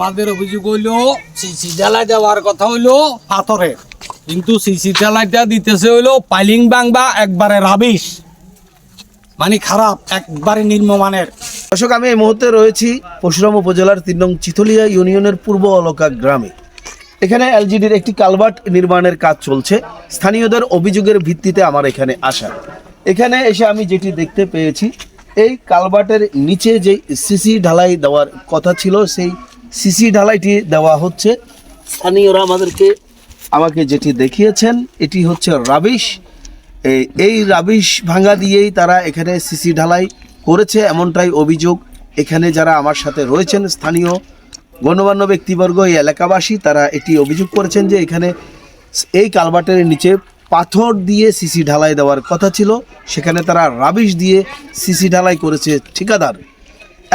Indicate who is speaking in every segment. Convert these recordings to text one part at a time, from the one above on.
Speaker 1: আমাদের অভিযোগ হইল সিসি ঢালাই দেওয়ার কথা হইল পাথরের কিন্তু সিসি ঢালাইটা দিতেছে হইল পাইলিং বাংবা একবারে রাবিশ। মানে খারাপ, একবারে নিম্নমানের
Speaker 2: দর্শক, আমি এই মুহূর্তে রয়েছি পরশুরাম উপজেলার তিন নং চিথলিয়া ইউনিয়নের পূর্ব অলকা গ্রামে। এখানে এলজিডির একটি কালভার্ট নির্মাণের কাজ চলছে। স্থানীয়দের অভিযোগের ভিত্তিতে আমার এখানে আসা। এখানে এসে আমি যেটি দেখতে পেয়েছি, এই কালভার্টের নিচে যে সিসি ঢালাই দেওয়ার কথা ছিল, সেই সিসি ঢালাইটি দেওয়া হচ্ছে। স্থানীয়রা আমাদেরকে আমাকে যেটি দেখিয়েছেন, এটি হচ্ছে রাবিশ। এই- রাবিশ ভাঙা দিয়েই তারা এখানে সিসি ঢালাই করেছে, এমনটাই অভিযোগ এখানে যারা আমার সাথে রয়েছেন স্থানীয় গণ্যমান্য ব্যক্তিবর্গ, এই এলাকাবাসী, তারা এটি অভিযোগ করেছেন যে এখানে এই কালভার্টের নিচে পাথর দিয়ে সিসি ঢালাই দেওয়ার কথা ছিল। সেখানে তারা রাবিশ দিয়ে সিসি ঢালাই করেছে ঠিকাদার।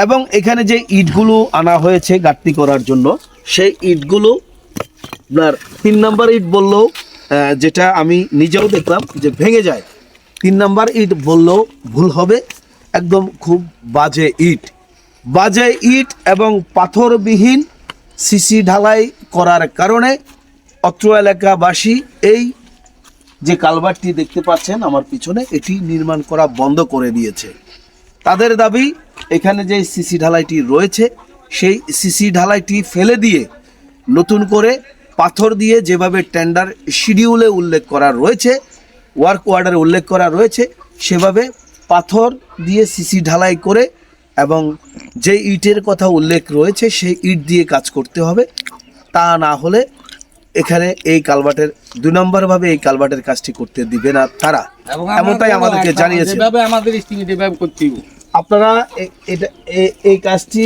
Speaker 2: এবং এখানে যে ইটগুলো আনা হয়েছে গাঁটনি করার জন্য, সেই ইটগুলো আপনার তিন নাম্বার ইট বললেও যেটা আমি নিজেও দেখলাম যে ভেঙে যায়। তিন নাম্বার ইট বললেও ভুল হবে, একদম খুব বাজে ইট। বাজে ইট এবং পাথরবিহীন সিসি ঢালাই করার কারণে অত্র এলাকাবাসী এই যে কালভারটি দেখতে পাচ্ছেন আমার পিছনে, এটি নির্মাণ করা বন্ধ করে দিয়েছে। তাদের দাবি এখানে যে সিসি ঢালাইটি রয়েছে সেই সিসি ঢালাইটি ফেলে দিয়ে নতুন করে পাথর দিয়ে যেভাবে টেন্ডার শিডিউলে উল্লেখ করা রয়েছে ওয়ার্ক অর্ডারে উল্লেখ করা রয়েছে সেভাবে পাথর দিয়ে সিসি ঢালাই করে এবং যে ইটের কথা উল্লেখ রয়েছে সেই ইট দিয়ে কাজ করতে হবে। তা না হলে এখানে এই কালভার্টের দুই নম্বরভাবে এই কালভার্টের কাজটি করতে দিবে না তারা। এমনটাই আমাদেরকে জানিয়েছে।
Speaker 1: আমাদের করতে।
Speaker 2: আপনারা এ- এটা এই কাজটি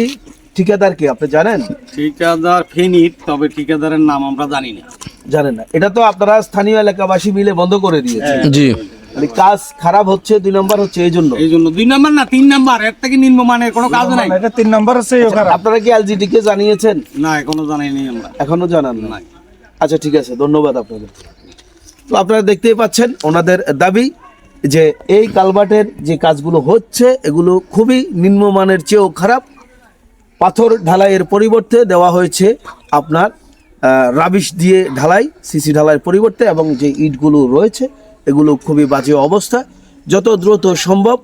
Speaker 2: ঠিকাদার কি? আপনি জানেন?
Speaker 1: ঠিকাদার ফেনিট তবে ঠিকাদারের নাম আমরা জানি না।
Speaker 2: জানেন না। এটা তো আপনারা স্থানীয় এলাকাবাসী মিলে বন্ধ করে দিয়েছে
Speaker 3: জি।
Speaker 2: মানে কাজ খারাপ হচ্ছে দুই নম্বর হচ্ছে এই জন্য।
Speaker 1: এই জন্য দুই নাম্বার না তিন নাম্বার এর থেকে নিম্নমানের কোনো কাজ নাই।
Speaker 4: এটা তিন নম্বর আছে
Speaker 2: আপনারা কি এলজিডি কে জানিয়েছেন?
Speaker 1: না এখনও জানাইনি আমরা।
Speaker 2: এখনও জানান না।
Speaker 1: নাই।
Speaker 2: আচ্ছা ঠিক আছে। ধন্যবাদ আপনাদের। তো আপনারা দেখতেই পাচ্ছেন ওনাদের দাবি যে এই কালভার্টের যে কাজগুলো হচ্ছে, এগুলো খুবই নিম্নমানের চেয়েও খারাপ। পাথর ঢালাইয়ের পরিবর্তে দেওয়া হয়েছে আপনার রাবিশ দিয়ে ঢালাই, সিসি ঢালাইয়ের পরিবর্তে এবং যে ইটগুলো রয়েছে, এগুলো খুবই বাজে অবস্থা। যত দ্রুত সম্ভব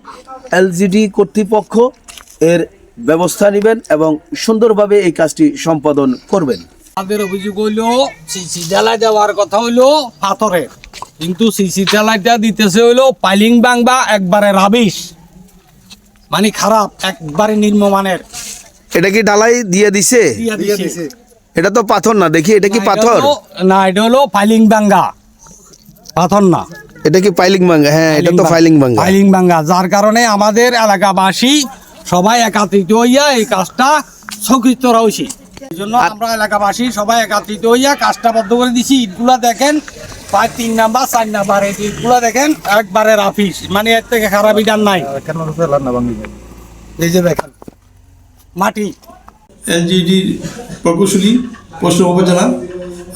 Speaker 2: এলজিডি কর্তৃপক্ষ এর ব্যবস্থা নেবেন এবং সুন্দরভাবে এই কাজটি সম্পাদন করবেন।
Speaker 1: আমাদের অভিযোগ হইল, সিসি ঢালাই দেওয়ার কথা হইল পাথরের। কিন্তু সিসি ঢালাইটা দিতেছে হইল পাইলিং বাংবা একবারে রাবিশ। মানে খারাপ একবারে নিম্নমানের
Speaker 2: এটা কি ঢালাই দিয়ে দিছে? এটা তো পাথর না দেখি এটা কি পাথর?
Speaker 1: না এটা হলো ফাইলিং বাঙ্গা পাথর না।
Speaker 2: এটা কি পাইলিং ভাঙ্গা হ্যাঁ এটা তো ফাইলিং ভাঙ্গা
Speaker 1: ফাইলিং বাঙ্গা যার কারণে আমাদের এলাকাবাসী সবাই একাত্রিত হইয়া এই কাজটা স্বীকৃত রয়েছে। এই জন্য আমরা এলাকাবাসী সবাই একাত্রিত হইয়া কাজটা বদ্ধ করে দিছি। ইটগুলা দেখেন প্রায় তিন নাম্বার চার নাম্বার দেখেন একবারে রাফিস। মানে এর থেকে খারাপ ইটার নাই। এই যে দেখেন মাটি।
Speaker 5: এলজিডির প্রকৌশলী পশ্চিম উপজেলা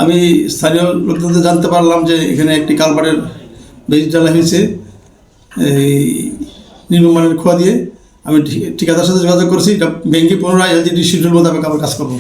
Speaker 5: আমি স্থানীয় লোকদের জানতে পারলাম যে এখানে একটি কালবারের বেশ জ্বালা হয়েছে এই নিম্নমানের খোয়া দিয়ে। আমি ঠিকাদার সাথে যোগাযোগ করেছি এটা ব্যাংকে পুনরায় এলজিডি শিডিউল মোতাবেক আবার কাজ করব।